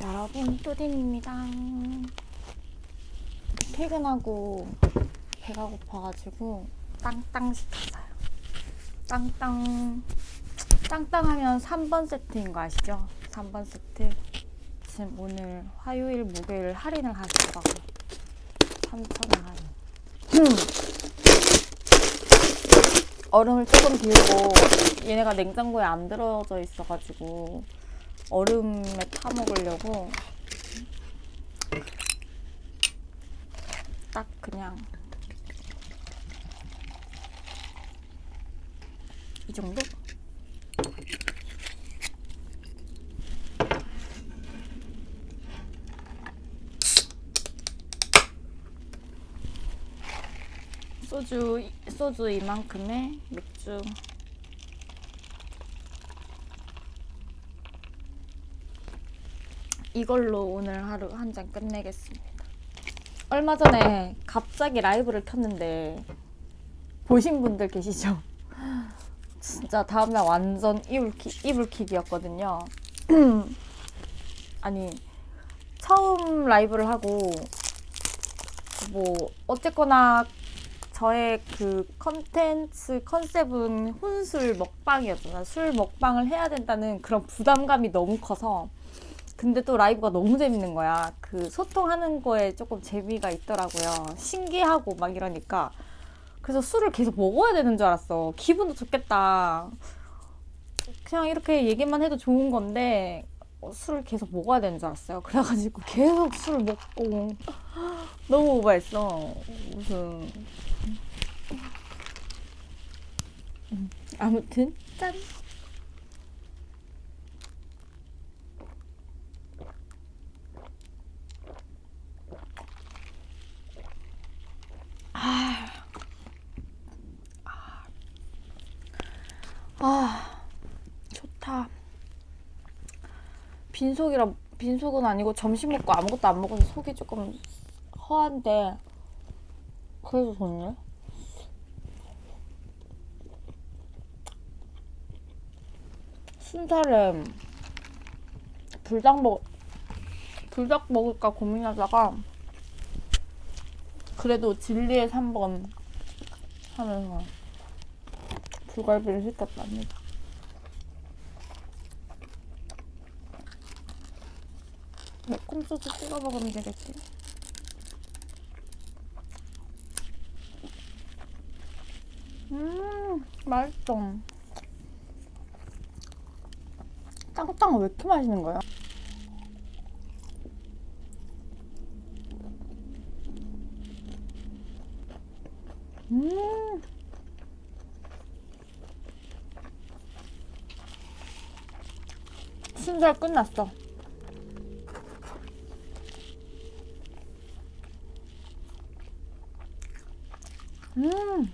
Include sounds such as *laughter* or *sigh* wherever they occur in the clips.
여러분 뚜딘입니다. 퇴근하고 배가 고파가지고 땅땅 시켰어요. 땅땅 땅땅 하면 3번 세트인 거 아시죠? 3번 세트. 지금 오늘 화요일 목요일 할인을 하시더라고. 3,000원 할인. *clears throat* 얼음을 조금 비우고 얘네가 냉장고에 안 들어져 있어가지고 얼음에 타 먹으려고 딱 그냥 이 정도? 소주 소주 이만큼의 맥주 이걸로 오늘 하루 한 잔 끝내겠습니다. 얼마 전에 갑자기 라이브를 켰는데 보신 분들 계시죠? *laughs* 진짜 다음날 완전 이불킥, 이불킥이었거든요. *clears throat* 아니 처음 라이브를 하고 뭐 어쨌거나 저의 그 컨텐츠 컨셉은 혼술 먹방이었잖아. 술 먹방을 해야 된다는 그런 부담감이 너무 커서 근데 또 라이브가 너무 재밌는 거야. 그 소통하는 거에 조금 재미가 있더라고요. 신기하고 막 이러니까. 그래서 술을 계속 먹어야 되는 줄 알았어. 기분도 좋겠다. 그냥 이렇게 얘기만 해도 좋은 건데, 어, 술을 계속 먹어야 되는 줄 알았어요. 그래가지고 계속 술을 먹고. *gasps* 너무 오버했어. 무슨. 음, 아무튼, 짠! 아, 좋다. 빈속이라, 빈속은 아니고 점심 먹고 아무것도 안 먹어서 속이 조금 허한데, 그래도 좋네. 순살에 불닭 먹, 불닭 먹을까 고민하다가, 그래도 진리의 3번 하면서 불갈비를 시켰답니다. 매콤 소스 찍어 먹으면 되겠지? 음, 맛있어. 땅땅 왜 이렇게 맛있는 거야? 음. 순살 끝났어. 음.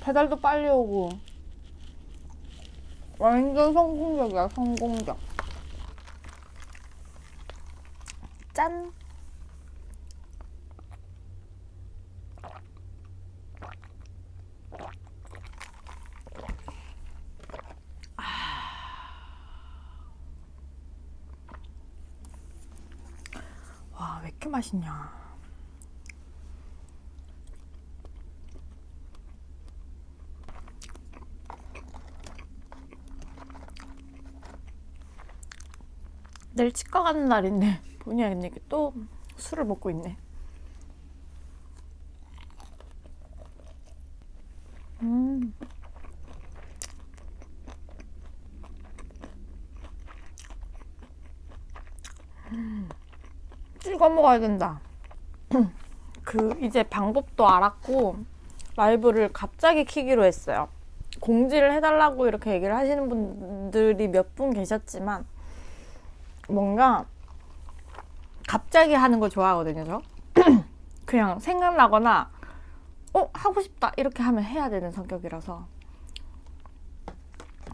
배달도 빨리 오고. 완전 성공적이야, 성공적. 짠! 와, 왜 이렇게 맛있냐. 내일 치과 가는 날인데 *laughs* 본의 아니게 또 술을 먹고 있네. 음. 먹어야 된다. *clears throat* 그 이제 방법도 알았고 라이브를 갑자기 키기로 했어요. 공지를 해달라고 이렇게 얘기를 하시는 분들이 몇 분 계셨지만 뭔가 갑자기 하는 걸 좋아하거든요, 저. *clears throat* 그냥 생각나거나 어 하고 싶다 이렇게 하면 해야 되는 성격이라서.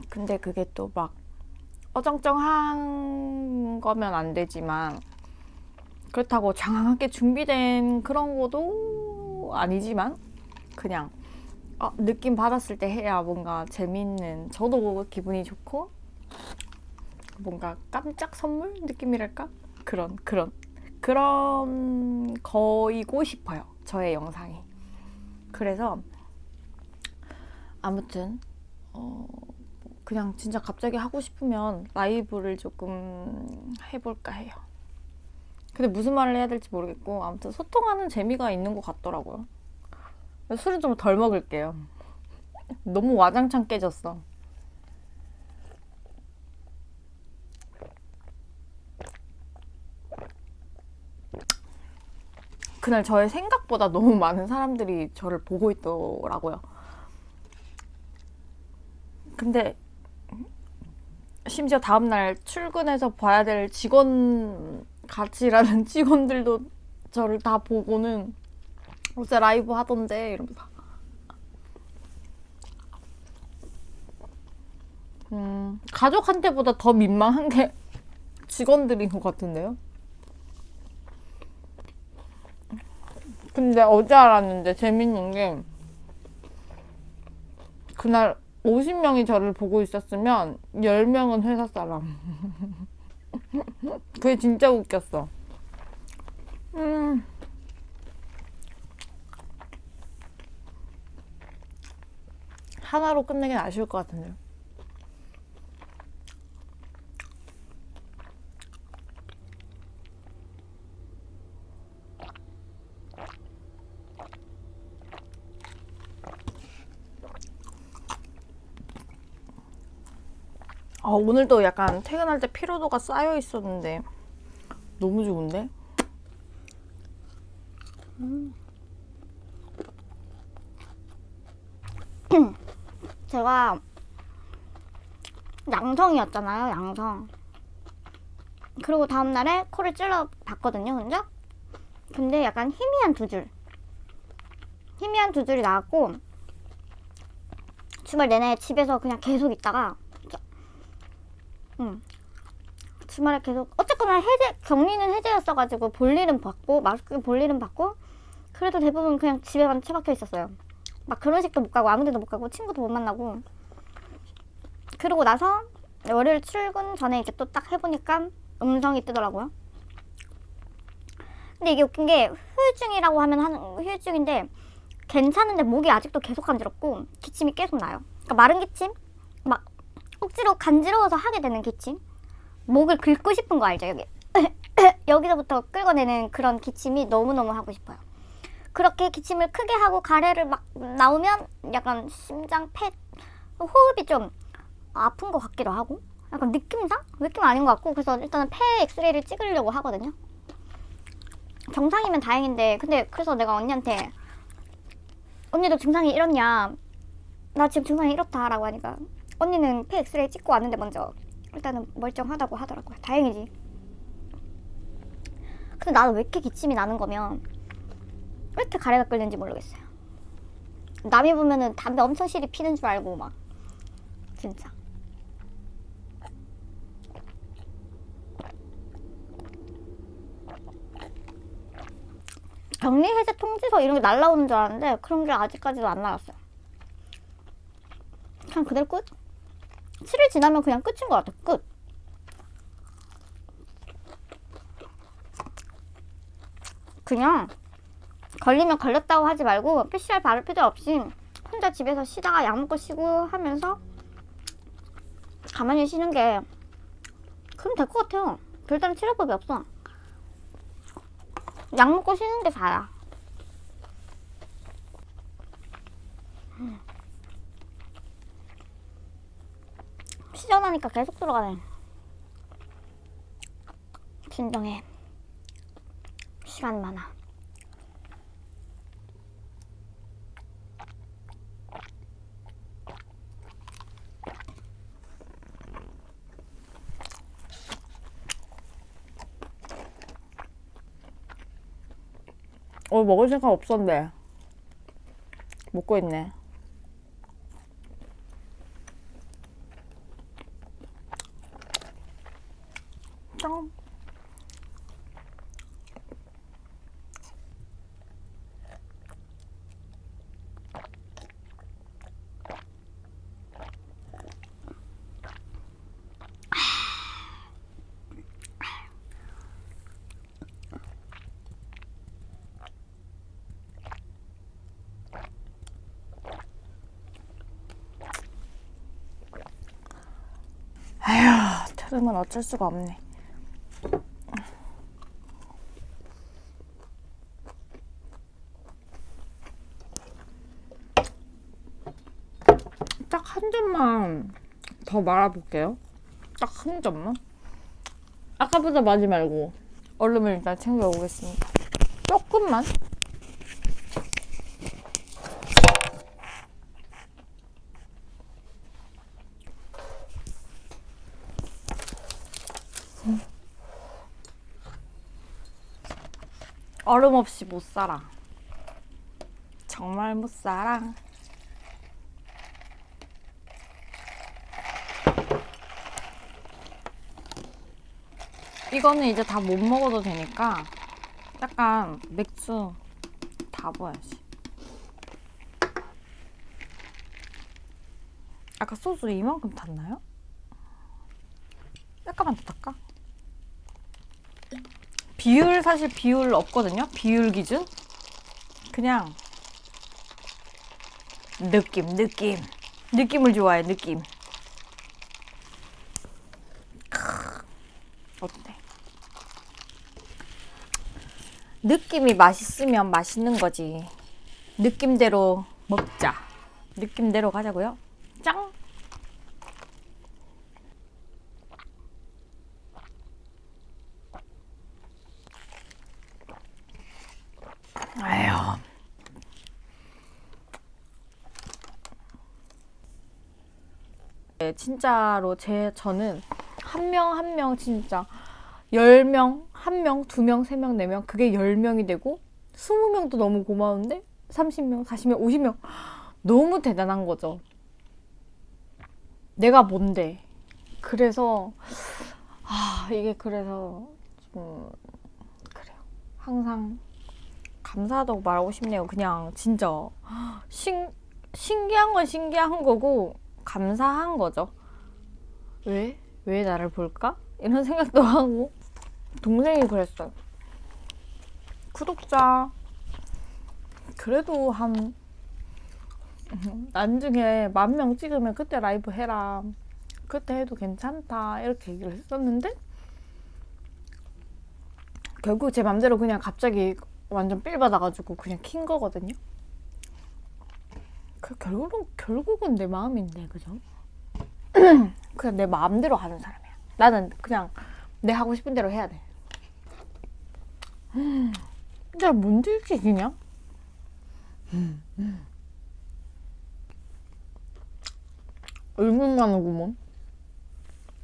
근데 그게 또 막 어정쩡한 거면 안 되지만 그렇다고 장황하게 준비된 그런 것도 아니지만 그냥 어, 느낌 받았을 때 해야 뭔가 재밌는 저도 기분이 좋고 뭔가 깜짝 선물 느낌이랄까? 그런 그런 그런 거이고 싶어요. 저의 영상이. 그래서 아무튼 어 그냥 진짜 갑자기 하고 싶으면 라이브를 조금 해볼까 해요. 근데 무슨 말을 해야 될지 모르겠고 아무튼 소통하는 재미가 있는 것 같더라고요. 술을 좀덜 먹을게요. *laughs* 너무 와장창 깨졌어. 그날 저의 생각보다 너무 많은 사람들이 저를 보고 있더라고요. 근데 심지어 다음날 출근해서 봐야 될 직원 같이 일하는 *laughs* 직원들도 저를 다 보고는 어제 라이브 하던데 이러면서 음, 가족한테보다 더 민망한 게 *laughs* 직원들인 것 같은데요. 근데 어제 알았는데 재밌는 게 그날 50명이 저를 보고 있었으면 10명은 회사 사람. *laughs* 그게 진짜 웃겼어. 음. 하나로 끝내긴 아쉬울 것 같은데요. 아, 오늘도 약간 퇴근할 때 피로도가 쌓여 있었는데 너무 좋은데? *clears throat* 제가 양성이었잖아요, 양성. 그리고 다음날에 코를 찔러 봤거든요, 혼자. 근데 약간 희미한 두 줄. 희미한 두 줄이 나왔고, 주말 내내 집에서 그냥 계속 있다가, 응. 주말에 계속, 어쨌거나 해제, 격리는 해제였어가지고, 볼 일은 받고, 마스크 볼 일은 받고, 그래도 대부분 그냥 집에만 처박혀 있었어요. 막 결혼식도 못 가고 아무 데도 못 가고 친구도 못 만나고 그러고 나서 월요일 출근 전에 이제 또 딱 해보니까 음성이 뜨더라고요. 근데 이게 웃긴 게 후유증이라고 하면 하는 후유증인데 괜찮은데 목이 아직도 계속 간지럽고 기침이 계속 나요. 그러니까 마른 기침 막 억지로 간지러워서 하게 되는 기침 목을 긁고 싶은 거 알죠 여기 *laughs* 여기서부터 끌어내는 그런 기침이 너무너무 하고 싶어요. 그렇게 기침을 크게 하고 가래를 막 나오면 약간 심장 폐 호흡이 좀 아픈 것 같기도 하고 약간 느낌상 느낌 아닌 것 같고 그래서 일단은 폐 엑스레이를 찍으려고 하거든요. 정상이면 다행인데 근데 그래서 내가 언니한테 언니도 증상이 이렇냐 나 지금 증상이 이렇다라고 하니까 언니는 폐 엑스레이 찍고 왔는데 먼저 일단은 멀쩡하다고 하더라고요. 다행이지. 근데 나는 왜 이렇게 기침이 나는 거면 왜 이렇게 가래가 끓는지 모르겠어요. 남이 보면은 담배 엄청 실이 피는 줄 알고 막 진짜. 격리 해제 통지서 이런 게 날라오는 줄 알았는데 그런 게 아직까지도 안 나왔어요. 그냥 그대로 끝. 7일 지나면 그냥 끝인 것 같아. 끝. 그냥 걸리면 걸렸다고 하지 말고 PCR 바를 필요 없이 혼자 집에서 쉬다가 약 먹고 쉬고 하면서 가만히 쉬는 게 그럼 될 것 같아요. 별다른 치료법이 없어. 약 먹고 쉬는 게 다야. 시전하니까 계속 들어가네. 진정해. 시간 많아. 어, 먹을 생각 없었는데. 먹고 있네. 짱. 아휴, 들으면 어쩔 수가 없네. 한 점만 더 말아볼게요. 딱 한 점만. 아까보다 많이 말고 얼음을 일단 챙겨 오겠습니다. 조금만. 얼음 없이 못 살아. 정말 못 살아. 이거는 이제 다 못 먹어도 되니까 약간 맥주 다 부어야지. 아까 소주 이만큼 탔나요? 약간만 더 탈까? 비율 사실 비율 없거든요. 비율 기준. 그냥 느낌, 느낌. 느낌을 좋아해, 느낌. 크, 어때? 느낌이 맛있으면 맛있는 거지. 느낌대로 먹자. 느낌대로 가자고요. 짱! 아휴. 네, 진짜로 제 저는 한 명 한 명 진짜 10명, 1명, 2명, 3명, 4명 그게 10명이 되고 20명도 너무 고마운데 30명, 40명, 50명 너무 대단한 거죠. 내가 뭔데. 그래서 아, 이게 그래서 좀 그래요. 항상 감사하다고 말하고 싶네요. 그냥 진짜 신, 신기한 건 신기한 거고 감사한 거죠. 왜? 왜 나를 볼까? 이런 *laughs* 생각도 하고 동생이 그랬어요. 구독자 그래도 한 나중에 만 명 찍으면 그때 라이브 해라. 그때 해도 괜찮다. 이렇게 얘기를 했었는데 결국 제 맘대로 그냥 갑자기 완전 삘 받아가지고 그냥 킨 거거든요. 그 결국은 결국은 내 마음인데 그죠? *clears throat* 그냥 내 마음대로 하는 사람이야. 나는 그냥 내 하고 싶은 대로 해야 돼. 근데 뭔데 이렇게 기냐? 얼굴 가는구먼.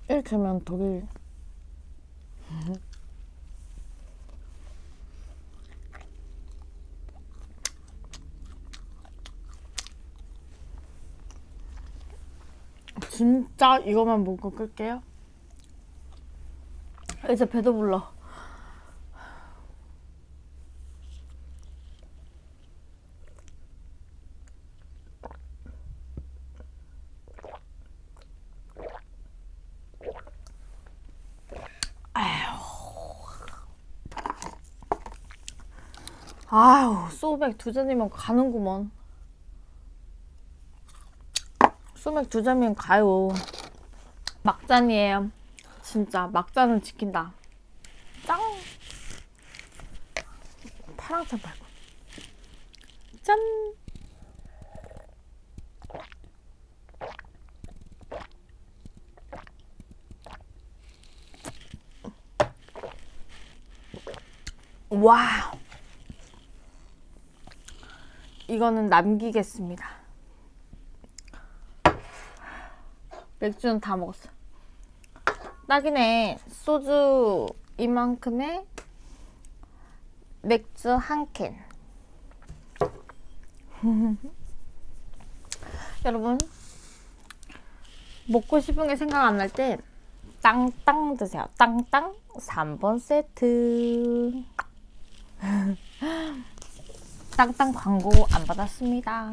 이렇게 하면 더 길. 진짜 이거만 먹고 끌게요. 이제 배도 불러. 아휴, 소맥 두 잔이면 가는구먼. 소맥 두 잔이면 가요. 막잔이에요. 진짜 막잔은 지킨다. 짱! 파랑찬 말고. 짠! 와우! 이거는 남기겠습니다. 맥주는 다 먹었어. 딱이네. 소주 이만큼에 맥주 한 캔. *laughs* 여러분, 먹고 싶은 게 생각 안 날 때 땅땅 드세요. 땅땅 3번 세트. *laughs* 땅땅 광고 안 받았습니다.